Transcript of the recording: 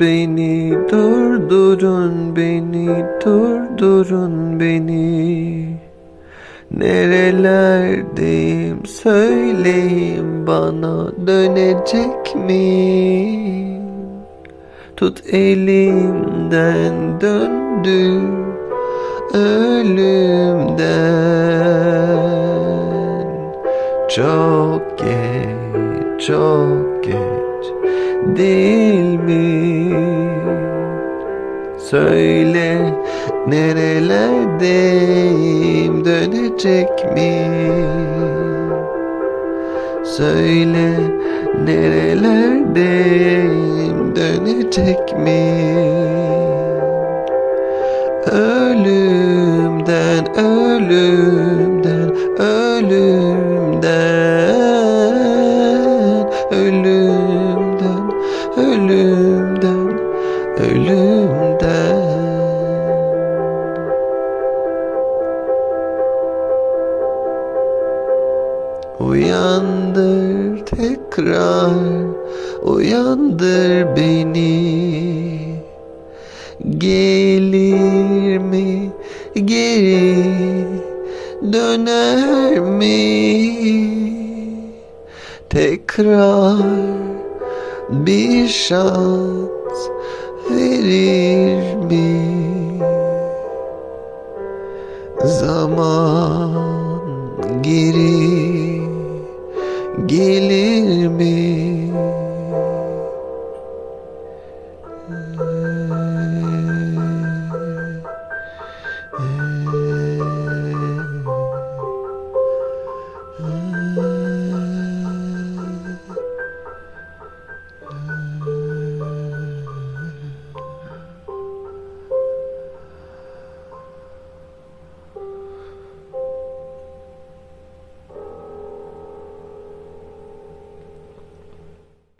beni, durdurun beni, durdurun beni. Nerelerdeyim söyleyin bana dönecek mi? Tut elimden döndür ölümden Çok geç, çok geç değil mi? Söyle nerelerdeyim dönecek mi? Söyle nerelerdeyim dönecek mi? Ölümden, ölümden, ölümden, ölümden, ölümden, ölümden. Uyandır tekrar, uyandır beni. Gelir mi, geri döner mi? Tekrar bir şans verir mi? Zaman geri gelir mi?